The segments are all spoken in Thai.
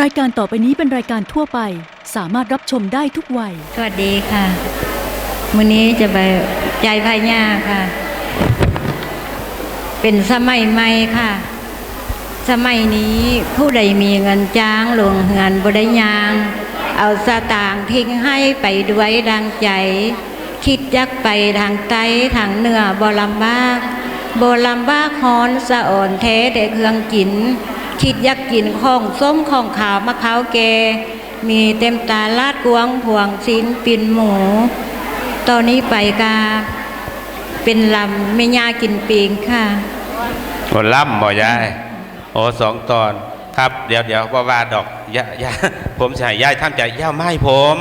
รายการต่อไปนี้เป็นรายการทั่วไป สามารถรับชมได้ทุกวัย สวัสดีค่ะมื้อนี้จะไปใจพญาค่ะ เป็นสมัยใหม่ค่ะ สมัยนี้ผู้ใดมีเงินจ้างลงเงินบไดยาง เอาสตางค์ทิ้งให้ไปด้วยดังใจ คิดยักไปทางใต้ทางเหนือบลำบากบลำบากฮอนสะอ่อนแท้แต่เครื่องกิน คิดอยักกินของส้มของขาวมะพร้าวแก มีเต็มตาลาดกวงผวงสินปิ่นหมู ตอนนี้ไปกาเป็นลำไม่ยากินปีงค่ะบนล่ำบ่ยายโอ้สองตอนครับเดี๋ยวเดี๋ยวว่าว่าดอกยาอย่าผมใช่ยายท่านใจย่าไม่ผม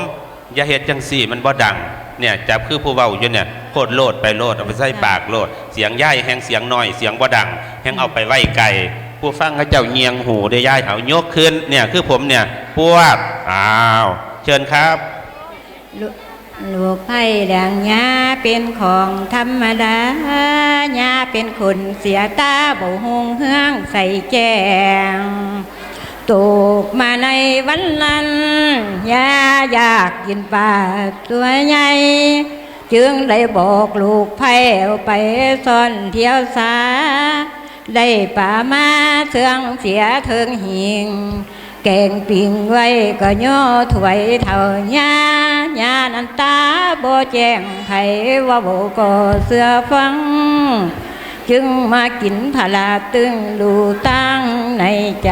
ย่าเฮ็ดจังสี่มันบ่ดังเนี่ยจับคือผู้เว้าอยู่เนี่ยโคตรโลดไปโลดเอาไปใส่ปากโลด เสียงย่ายแหงเสียงน้อยเสียงบ่ดัง แหงเอาไปไว้ไกล ผู้ฟังเขาเจ้าเงียงหูได้ย่ายเอายกขึ้นเนี่ยคือผมเนี่ยพวกอ้าว เชิญครับลูกไผ่แดงยาเป็นของธรรมดายาเป็นคนเสียตาบ่หงเฮืองใส่แจงตกมาในวันนั้นยาอยากกินปลาตัวใหญ่จึงได้บอกลูกไผ่ไปซ่อนเที่ยวสา ได้ป่ามาเสื่องเสียเทิงหิงแกงปิงไว้ก็ย่อถวยเท่าญาญานันตาโบแจ้งไผว่าโบก็เสื้อฟัง จึงมากินผลาตึงดูตั้งในใจ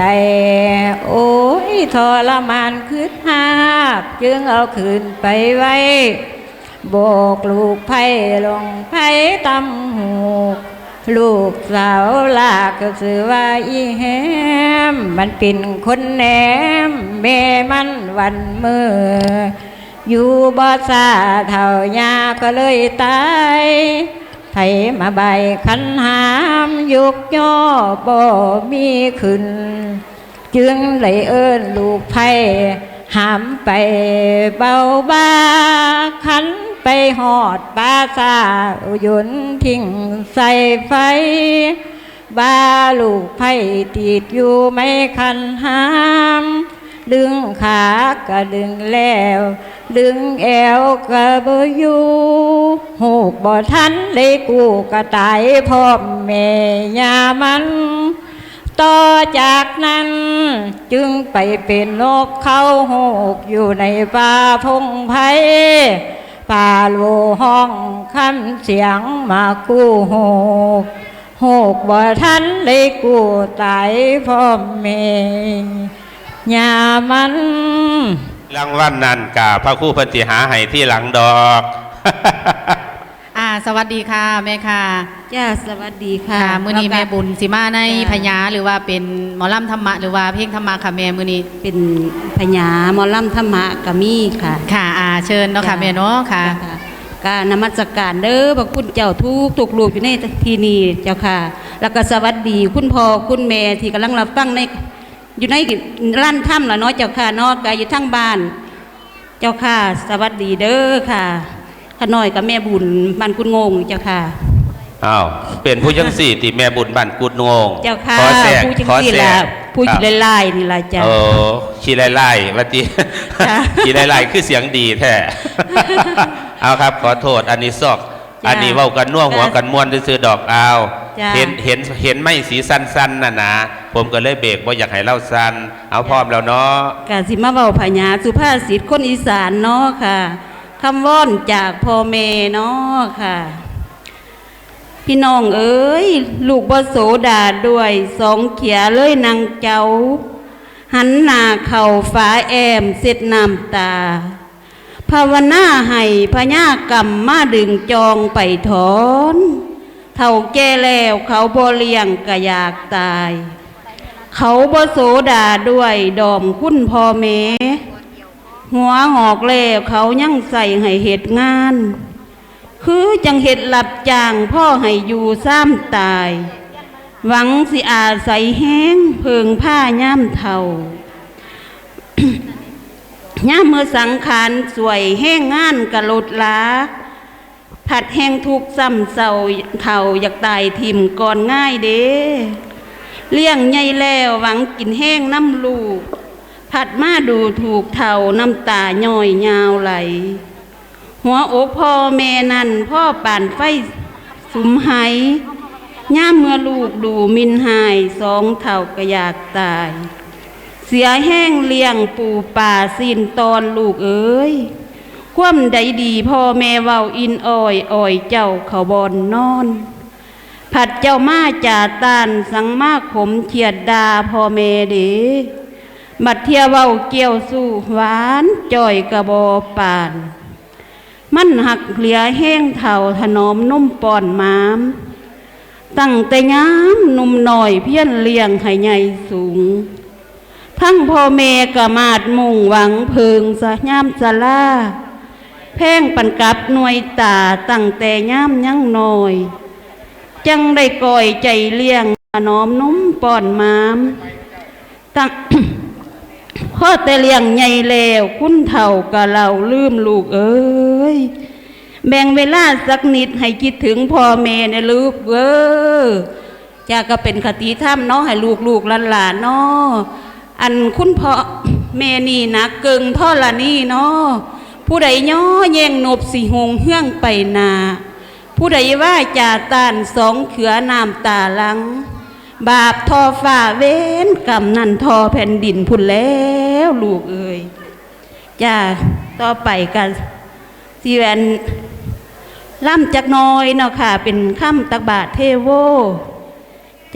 โอ้ยทรมานคืดหาบจึงเอาคืนไปไว้โบกลูกไผ่ลงไผ่ตำหูก ลูกสาวลาก็สือว่าอีแฮมมันเป็นคนแหนมแม่มันวันมืออยู่บ่ซาเท่ายาก็เลยตายไผมาใบขันหามยุกย่อบ่มีขึ้น จึงเลยเอิ้นลูกไผ่หามไปเบาบาขัน ไปหอดปราสาทยนทิ้งใส่ไฟบาลูกไผ่ติดอยู่ไม่คันห้าม ดึงขาก็ดึงแล้ว ดึงแอวก็บ่อยู่หูกบ่ทันเลยกูก็ตายพร้อแม่ยามันต่อจากนั้นจึงไปเป็นนกเขาหกอยู่ในป่าพงไผ่ ป่าโลห้องคำเสียงมากู้หกหกบ่ทันเลยกู้ตายพ่อเม่ยามันรางวัลนันกาพระคู่พันธิหาให้ที่หลังดอก สวัสดีค่ะแม่ค่ะจ้าสวัสดีค่ะค่ะมื้อนี้แม่บุญสิมาในจ้ะพญาหรือว่าเป็นหมอลำธรรมะหรือว่าเพลงธรรมะค่ะแม่มื้อนี้เป็นพญาหมอลำธรรมะกะมีค่ะ ค่ะอ่าเชิญเนาะค่ะจ้ะแม่เนาะค่ะค่ะการนมัสการเด้อพระคุณเจ้าทุกทุกรูปอยู่ในที่นี้เจ้าค่ะ แล้วก็สวัสดีคุณพ่อคุณแม่ที่กำลังรับฟังในอยู่ในร้านถ้ำละเนาะเจ้าค่ะเนอกกายอยู่ทั้งบ้าน เจ้าค่ะ สวัสดีเด้อค่ะ ขน้อยกับแม่บุญบ้านคุณงงเจ้าค่ะอ้าวเป็นผู้ยังสี่ติแม่บุญบันกุดงงเจ้าค่ะขอแทรกผู้จังขอสี่แทรละกผู้ครับไล่ๆนี่ละจ้าโอ้ชีไล่ไล่วัติจ้ะชีไล่ไล่คือเสียงดีแท้เอาครับ ขอโทษอันนี้ซอกจ้ะอันนี้เว้ากันน่วหัวกันมวนซื้อๆดอกเอาจ้ะเห็นเห็นเห็นไม่สีสั้นๆน่ะนะผมก็เลยเบรกว่าอยากให้เล่าสั้นเอาพร้อมแล้วเนาะกาสิมาเว้าพญาสุภาษิตคนอีสานเนาะค่ะ คำว่อนจากพ่อแม่เนาะค่ะ พี่น้องเอ้ย ลูกบ่โสดาด้วยสองเขียเลยนางเจ้า หันหน้าเข่าฟ้าแอมเสร็จน้ำตา ภาวนาให้พญากรรมมาดึงจองไปถอนเท่าแก่แล้วเขาบ่เลี้ยงก็อยากตาย เขาบ่โสดาด้วยดอมคุณพ่อแม่ หัวหอกแล้วเขายังใส่ให้เหตุงาน คือจังเหตุหลับจางพ่อให้อยู่ซ้ำตาย หวังสิอาศัยแห้งเพิงผ้าย่ำเทาย่ามเมื่อสังขารสวยแห้งงานกระลดลาผัดแห้งทุกซ้ำเศร้าเท่าอยากตายทิมก่อนง่ายเด้เลี้ยงใหญ่แล้วหวังกินแห้งน้ำลูก ผัดมาดูถูกเท่าน้ำตาย่อยยาวไหล หัวอกพ่อแม่นั่นพ่อป่านไฟสุมไหายย่ามเมื่อลูกดูมินหายสองเท่าก็อยากตาย เสียแห้งเลี้ยงปู่ป่าสิ้นตอนลูกเอ้ยความใดดีพ่อแม่เว้าอินอ้อยอ้อยเจ้าเขาบอนนอน ผัดเจ้ามาจ่าตานสังมาขมเฉียดดาพ่อแม่เด บัดเทียเว้าเกี่ยวสู้หวานจ่อยกระบอปาน มันหักเหลียแห้งเท่าถนอมนุ่มป่อนมามตั้งแต่ย้ำนุ่มหน่อยเพี้ยนเลี้ยงให้ใหญ่สูง ทั้งพ่อแม่กะมาดมุ่งหวังเพิงสะย่ามสะล่าแพ่งปันกับหน่วยตาตั้งแต่ย่ำยั่งหน้อย จังได้ก่อยใจเลี้ยงถนอมนุ่มป่อนมามตั้ง พ่อแต่เลี้ยงใหญ่แล้วคุณเท่ากะเราลืมลูกเอ้ยแบ่งเวลาสักนิดให้คิดถึงพ่อแม่นลูกเอ้อจ้าก็เป็นคติธรรมเนาะให้ลูกลูกหลานๆเนาะอันคุณพ่อแม่นี่นะเกิงท่อละนี่เนาะผู้ใดย่อแย่งนบสีหงเฮื่องไปนา ผู้ใดว่าจ่าตานสองเขือน้ำตาลัง บาปทอฝ่าเว้นกรรมนั่นทอแผ่นดินพุ่นแล้วลูกเอ้ยจ้าต่อไปกันสีแวนล่ำจักน้อยเนาะค่ะ เป็นค่ำตักบาทเทโว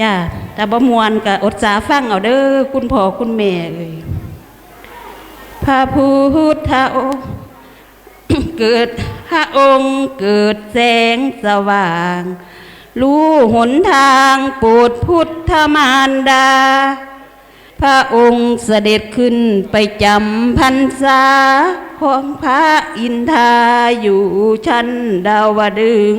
จ้าแต่บ่มวนกับอดสาฟังเอาเด้อคุณพ่อคุณแม่เอ้ยพระพุทธองค์เกิดพระองค์เกิดแสงสว่าง รู้หนทางปรดพุทธมารดา พระองค์เสด็จขึ้นไปจำพรรษา ของพระอินทราอยู่ชั้นดาวดึง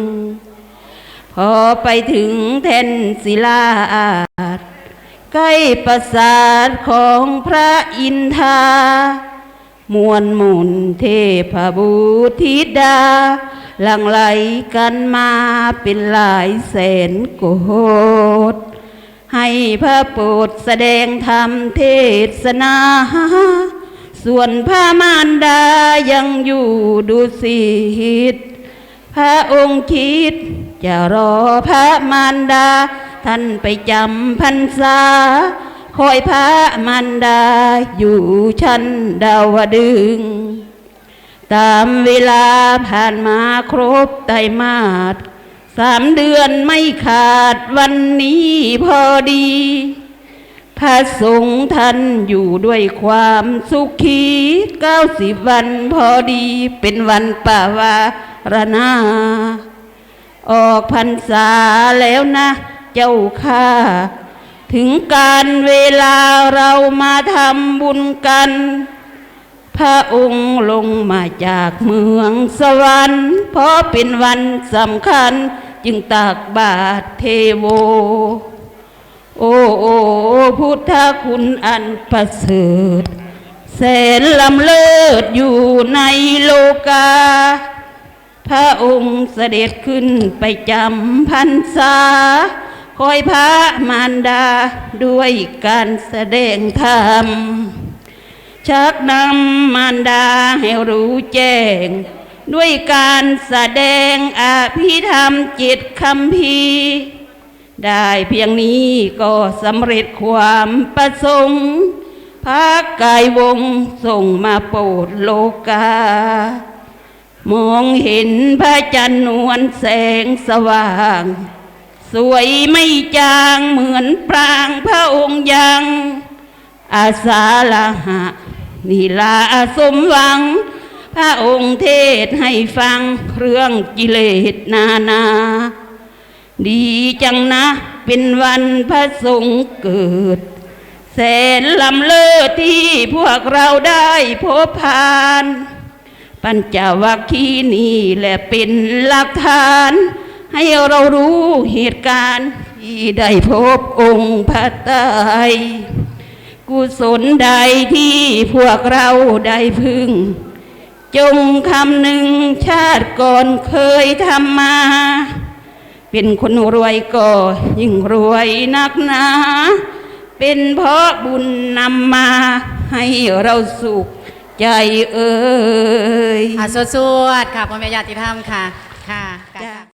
พอไปถึงแท่นศิลาอาจใกล้ปราสาทของพระอินทรามวลมุนเทพบุตรธิดา หลังไหลกันมาเป็นหลายแสนโกดให้พระโปรดแสดงธรรมเทศนา ส่วนพระมารดายังอยู่ดุสิตพระองค์คิด จะรอพระมารดา ท่านไปจำพรรษาคอยพระมารดาอยู่ชั้นดาวดึง ส์ตามเวลาผ่านมาครบไตรมาสสามเดือนไม่ขาดวันนี้พอดี พระสงฆ์ท่านอยู่ด้วยความสุขีเก้าสิบวันพอดีเป็นวันป่าวารณา ออกพรรษาแล้วนะ เจ้าข้าถึงการเวลาเรามาทำบุญกัน พระองค์ลงมาจากเมืองสวรรค์เพราะเป็นวันสำคัญจึงตากบาตรเทโว โอ้โอพุทธคุณอันประเสริฐแสนลำเลิศอยู่ในโลกา พระองค์เสด็จขึ้นไปจำพรรษา คอยพระมารดาด้วยการแสดงธรรม ชักนำมารดาให้รู้แจ้ง ด้วยการแสดงอภิธรรมจิตคำพีได้เพียงนี้ก็สำเร็จความประสงค์พระกายวงส่งมาโปรดโลกามองเห็นพระจันทร์นวลแสงสว่าง สวยไม่จางเหมือนปรางพระองค์ยัง อาสาลาหะ นีลาสมหวัง พระองค์เทศให้ฟังเครื่องกิเลสนานา ดีจังนะ เป็นวันพระสงฆ์เกิด แสนลำเลิศที่พวกเราได้พบผ่าน ปัญจวัคคีย์นี่แหละเป็นหลักฐาน ให้เรารู้เหตุการณ์ที่ได้พบองค์พระไตร กุศลใดที่พวกเราได้พึง จงคำหนึ่งชาติก่อนเคยทำมา เป็นคนรวยก็ยิ่งรวยนักหนาเป็นเพราะบุญนำมาให้เราสุขใจเอ่ยอะสวดๆค่ะพ่อแม่ญาติธรรมค่ะ ค่ะใจ